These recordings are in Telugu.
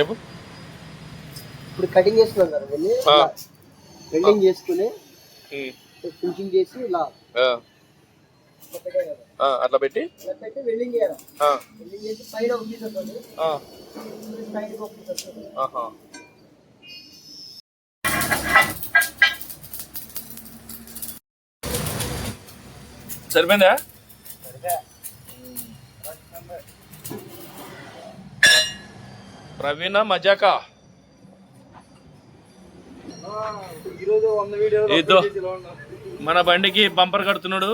చెప్పు. ఇప్పుడు కటింగ్ చేసుకున్నాం కదా వెళ్ళి. వెల్డింగ్ చేసుకుని. ఫినిషింగ్ చేసి ఇలా అట్లా పెట్టి వెల్డింగ్ చేయాలి. ఆ, వెల్డింగ్ చేసి పైన ఒక పీస్ వస్తుంది. ఆ, సైడ్ ఒక పీస్ వస్తుంది. ఆహా. సరిపోయిందా. ప్రవీణ మజాకా. ఇదో మన బండికి బంపర్ కడుతున్నాడు.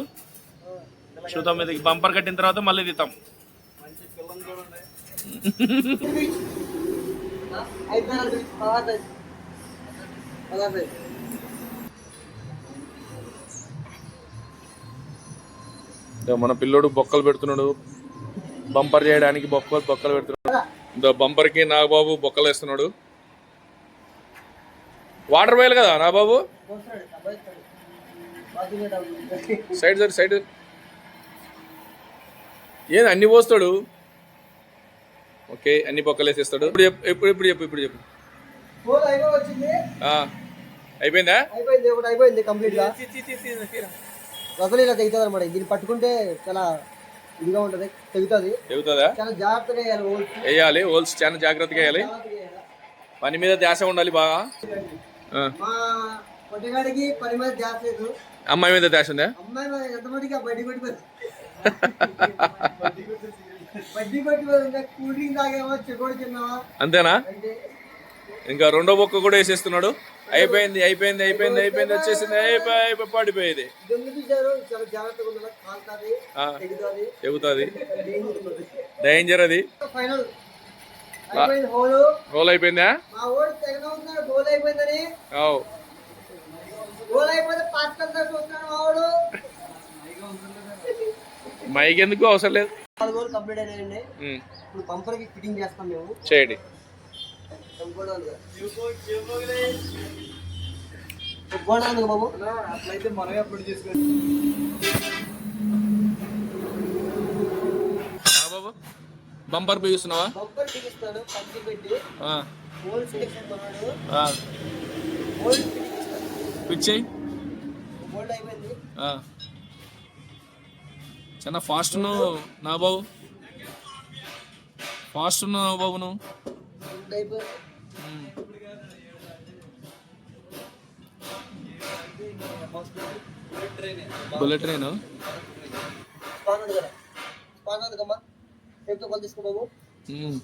చూద్దాం మీదకి బంపర్ కట్టిన తర్వాత మళ్ళీ తీతాం ఇదో మన పిల్లోడు బొక్కలు పెడుతున్నాడు. బంపర్ చేయడానికి బొక్కలు బొక్కలు పెడుతున్నాడు. ఇదో బంపర్కి నాగబాబు బొక్కలు వేస్తున్నాడు వాటర్ పోయాలి కదా నాగబాబు? Side side side. ఏంది అన్ని పోస్తాడు? ఓకే అన్ని బొక్కలు వేసేస్తాడు ఇప్పుడు చెప్పు ఇప్పుడు ఇప్పుడు చెప్పు ఇప్పుడు చెప్పు. అయిపోయిందా? అయిపోయింది ఒకటి అయిపోయింది కంప్లీట్గా తెగుతుంది అనమాట దీన్ని పట్టుకుంటే చాలా ఇదిగా ఉంటది. తెగుతుంది. చెబుతుందా చాలా జాగ్రత్తగా వేయాలి హోల్స్ చాలా జాగ్రత్తగా వేయాలి. పని మీద ధ్యాస ఉండాలి బాగా. ఆ, మా పొట్టిగాడికి పని మీద లేదు. అమ్మాయి మీద ధ్యాస ఉందా? అమ్మాయి బడ్డీ. బడ్డీ. కూల్ డ్రింక్ తాగేమో చెకోడి తిన్నావా? అంతేనా? ఇంకా రెండో బొక్క కూడా వేసేస్తున్నాడు. అయిపోయింది అయిపోయింది అయిపోయింది అయిపోయింది వచ్చేసింది. అయిపోయి పడిపోయేది. చెబుతుంది డేంజర్ అది. హోలు అయిపోయిందా? మైక్ ఎందుకు అవసరం లేదు? కంప్లీట్ ఇప్పుడు ఫిట్టింగ్ చేస్తాం మేము. చేయండి. బాబు అట్లయితే మనమే అప్పుడు బాబు బంపర్ బిగిస్తున్నావా? పంపర్ బిగిస్తాను పెట్టి కొన్నాడు అయిపోయింది చాలా ఫాస్ట్ నువ్వు నా బాబు ఫాస్ట్ ఉన్నావు బాబు నువ్వు. ఉమ్. బుల్లెట్ ట్రైన్ స్పాన్ ఉంది కదా. స్పాన్ ఉంది కమ్మా టేప్తో కొలు తీసుకో బాబు. ఉమ్.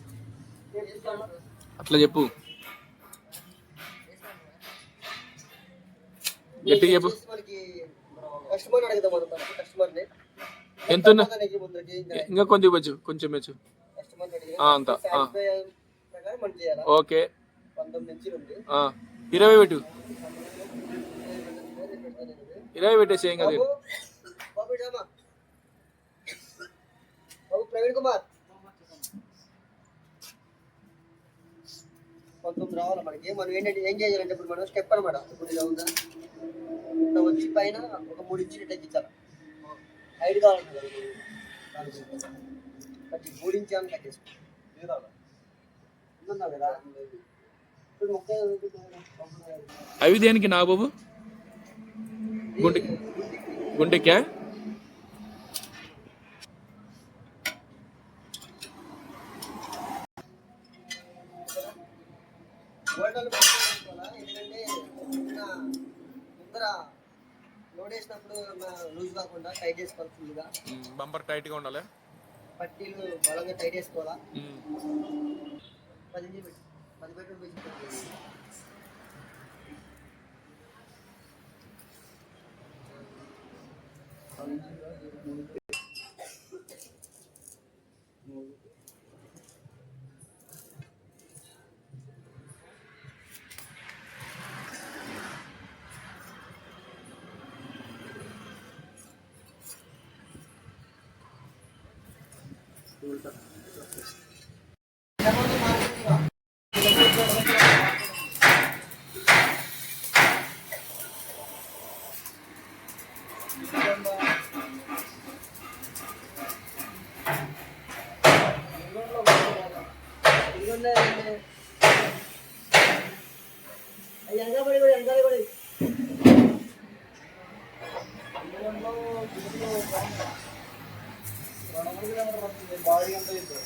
టేప్ తీసుకోమ్మా. అట్లా చెప్పు. గట్టిగా చెప్పు. కస్టమర్ అడుగుదాం మనం మనకి కస్టమర్ని ఎంత ఇంకా కొంచెం ఇవ్వచ్చు కొంచెం ఇవ్వచ్చు. అంత ఓకే. ఇరవై పెట్టు. ఇరవై పెట్టేసి ఏం కాదు. ప్రవీణ్ కుమార్. పంతొమ్మిది రావాలి మనకి? మనం ఏంటంటే ఏం చేయాలంటే ఇప్పుడు మనం స్టెప్ అనమాట ఇప్పుడు ఇలా ఉందా? ఇట్లా వచ్చి పైన ఒక మూడు ఇంచులు ఎక్కించాలి? హైట్ కావాలంటే మూడు ఇంచు అని కట్టేసుకో ఉందా కదా ఇప్పుడు ముప్పై అవి దేనికి నా బాబు? గుండె గుండెక్కా లూజ్ కాకుండా టైట్ చేసుకోవాలి బంపర్ టైట్గా ఉండాలి. పట్టీలు బలంగా టైట్ చేసుకోవాలా? ఉమ్. పది ఇంచులు పెట్టి పది పెట్టుకుని పెట్టి ఇదిగోండి అవి బాడీ అంతా ఇద్దాం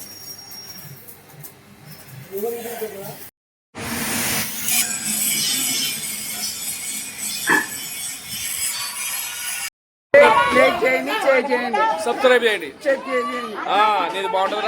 సబ్స్క్రైబ్ చేయండి ఆ, నీది బాగుంటుంది